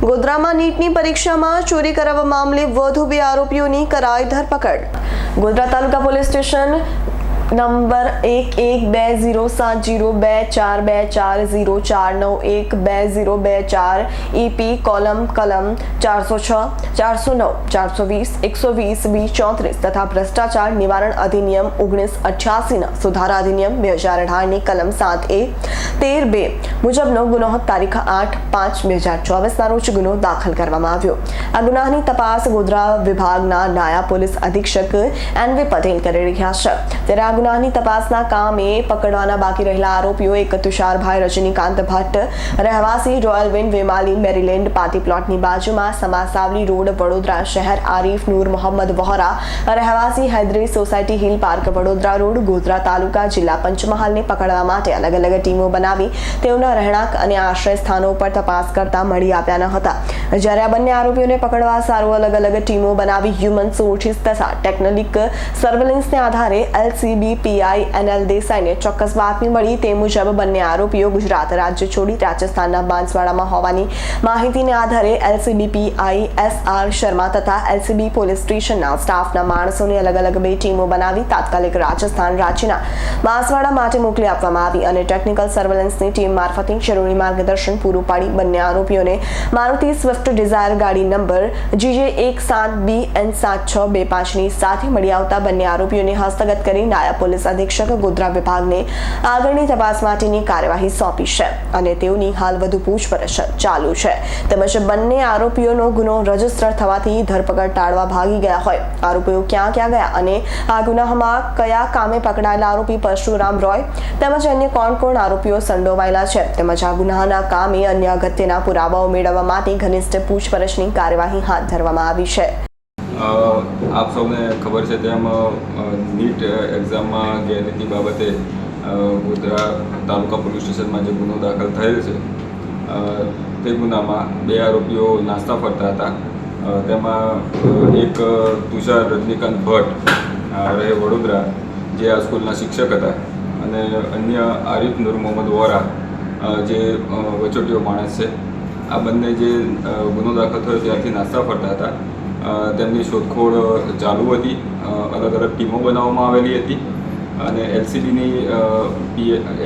ગોધરામાં નીટની પરીક્ષામાં ચોરી કરાવવા મામલે વધુ બે આરોપીઓની કરાઈ ધરપકડ Godhra taluka police station number એક એક બે ઝીરો સાત ઝીરો બે ચાર બે ચાર ઝીરો ચાર નવ એક બે ઝીરો બે ચાર ઈપી કોલમ કલમ ચારસો છ ચારસો નવ ચારસો વીસ એકસો વીસ બી ચોત્રીસ તથા ભ્રષ્ટાચાર નિવારણ અધિનિયમ ઓગણીસ અઠ્યાસીના સુધારા અધિનિયમ બે હજાર અઢારની કલમ સાત એ તેર બે મુજબનો ગુનો તારીખ આઠ પાંચ બે હજાર ચોવીસના રોજ ગુનો દાખલ કરવામાં આવ્યો. આ ગુનાની તપાસ ગોધરા વિભાગના નાયબ પોલીસ અધિક્ષક એન વી પટેલ કરી રહ્યા છે. ત્યારે આ ગુનાની તપાસના કામે પકડવાના બાકી રહેલા આરોપીઓ એક તુષારભાઈ રજનીકાંત ભટ્ટ, રહેવાસી રોયલ વિન વેમાલી મેરીલેન્ડ પાર્ટી પ્લોટની બાજુમાં સમાસાવલી રોડ, વડોદરા શહેર, આરીફ નૂર મોહમ્મદ વહોરા, રહેવાસી Haidari society hill park, Vadodara road, Godhra taluka જિલ્લા પંચમહાલને પકડવા માટે અલગ અલગ ટીમો બનાવી તેઓના રહેણાંક અને આશ્રય સ્થાનો પર તપાસ કરતા મળી આવ્યા ન હતા. જ્યારે આ બંને આરોપીઓને પકડવા સારું અલગ અલગ ટીમો બનાવી હ્યુમન સોર્સિસ તથા ટેકનોલિક સર્વેલન્સને આધારે એલસીબી પીઆઈ એનએલ દેસાઈને ચોક્કસ બાતમી મળી તે મુજબ બંને આરોપીઓ ગુજરાત રાજ્ય છોડી રાજસ્થાનના બાંસવાડામાં હોવાની માહિતીને આધારે LCB PI S R Sharma તથા એલસીબી પોલીસ સ્ટેશનના સ્ટાફના માણસોની અલગ અલગ બે ટીમો બનાવી તાત્કાલિક રાજસ્થાન રાજ્યના બાંસવાડા માટે મોકલી આપવામાં આવી અને ટેકનિકલ સર્વેલન્સની ટીમ મારફતે જરૂરી માર્ગદર્શન પૂરું પાડી બંને આરોપીઓને મારુતિ સ્વિફ્ટ ડિઝાયર ગાડી નંબર જીજે એક સાત બી એન સાત છ બે પાંચની સાથે મળી આવતા બંને આરોપીઓને હસ્તગત કરી નાયબ પોલીસ અધિક્ષક ગોધરા વિભાગને આગળની તપાસ માટેની કાર્યવાહી સોંપી છે અને તેઓની હાલ વધુ પૂછપરછ ચાલુ છે. તેમજ બંને આરોપીઓનો ગુનો રજિસ્ટર થવાથી ધરપકડ ટાળવા ભાગી ગયા હોય. આરોપીઓ ક્યાં ક્યાં ગયા અને આ ગુનામાં કયા કામે પકડાયેલા આરોપી પરશુરામ રોય તેમજ અન્ય કોણ કોણ આરોપીઓ સંડોવાયેલા છે? તેમજ આ ગુનાના કામે અન્ય અગત્યના પુરાવાઓ મેળવવા માટે ઘનિષ્ઠ પૂછપરછની કાર્યવાહી હાથ ધરવામાં આવી છે. આપ સૌને ખબર છે તેમ નીટ એક્ઝામમાં ગેરરીતિ બાબતે ગોધરા તાલુકા પોલીસ સ્ટેશનમાં જે ગુનો દાખલ થયેલ છે તે ગુનામાં બે આરોપીઓ નાસ્તા ફરતા હતા. તેમાં એક તુષાર રજનીકાંત ભટ્ટ રહે વડોદરા, જે આ સ્કૂલના શિક્ષક હતા. અને અન્ય આરિફ નૂર મોહમ્મદ વોરા જે વચોટીયો માણસ છે. આ બંને જે ગુનો દાખલ થયો ત્યારથી નાસ્તા ફરતા હતા. તેમની શોધખોળ ચાલુ હતી. અલગ અલગ ટીમો બનાવવામાં આવેલી હતી. અને એલસીબીની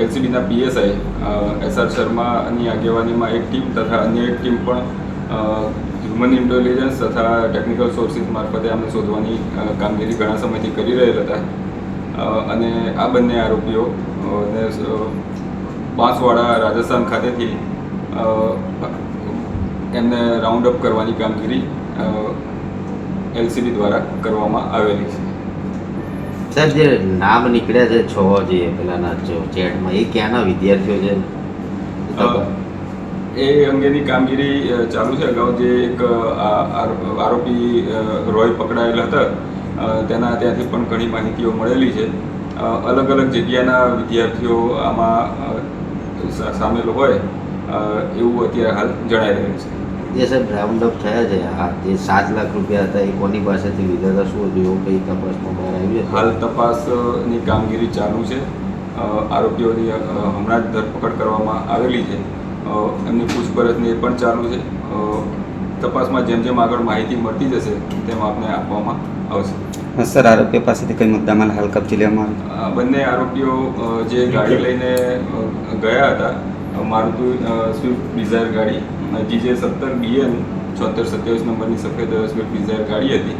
એલસીબીના પીએસઆઈ એસઆર શર્માની આગેવાનીમાં એક ટીમ તથા અન્ય એક ટીમ પણ હ્યુમન ઇન્ટેલિજન્સ તથા ટેકનિકલ સોર્સિસ મારફતે અમે શોધવાની કામગીરી ઘણા સમયથી કરી રહેલા હતા. અને આ બંને આરોપીઓ બાંસવાડા રાજસ્થાન ખાતેથી એમને રાઉન્ડ અપ કરવાની કામગીરી એલસીબી દ્વારા કરવામાં આવેલી છે. સાહેબ જે નામ નીકળ્યા છે છ જે પેલાના ચેટમાં એ ક્યાંના વિદ્યાર્થીઓ છે? એ અંગેની કામગીરી ચાલુ છે. અગાઉ જે એક આરોપી રોય પકડાયેલ હતા તેના ત્યાંથી પણ ઘણી માહિતીઓ મળેલી છે. અલગ અલગ જગ્યાના વિદ્યાર્થીઓ આમાં સામેલ હોય એવું અત્યારે હાલ જણાઈ રહ્યું છે. જે સાહેબ રાઉન્ડ અપ થયા છે. આ જે સાત લાખ રૂપિયા હતા એ કોની પાસેથી લીધા હતા? શું હતું? એવું કઈ તપાસમાં બહાર આવ્યું હાલ તપાસની કામગીરી ચાલુ છે. આરોપીઓની હમણાં જ ધરપકડ કરવામાં આવેલી છે. એમની પૂછપરછની એ પણ ચાલુ છે. તપાસમાં જેમ જેમ આગળ માહિતી મળતી જશે તેમ આપને આપવામાં આવશે. સર આરોપીઓ પાસેથી કઈ મુદ્દામાલ હાલ કબજે લેવામાં આવ્યો બંને આરોપીઓ જે ગાડી લઈને ગયા હતા મારુતિ સ્વિફ્ટ ડિઝાયર ગાડી જીજે સત્તર બીએન છોતેર સત્યાવીસ નંબરની સફેદ સ્વિફ્ટ ડિઝાયર ગાડી હતી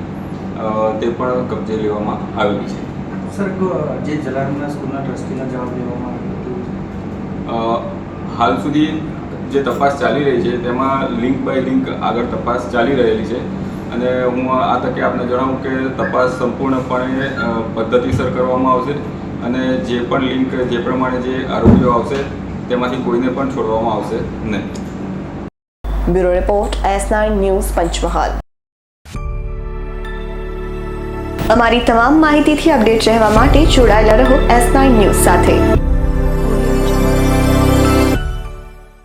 તે પણ કબજે લેવામાં આવેલી છે. સર જે જલારામના સ્કૂલના ટ્રસ્ટીના જવાબ લેવામાં આવ્યો હાલ સુધી જે તપાસ ચાલી રહી છે તેમાં લિંક બાય લિંક આગળ તપાસ ચાલી રહેલી છે. અને હું આ તકે આપને જણાવું કે તપાસ સંપૂર્ણપણે પદ્ધતિસર કરવામાં આવશે અને જે પણ લિંક, જે પ્રમાણે જે આરોપીઓ આવશે, તેમાંથી કોઈને પણ છોડવામાં આવશે નહીં. Bureau report, S nine news Panchmahal. અમારી તમામ માહિતીથી અપડેટ રહેવા માટે જોડાયેલા રહો એસ નાઇન ન્યૂઝ સાથે.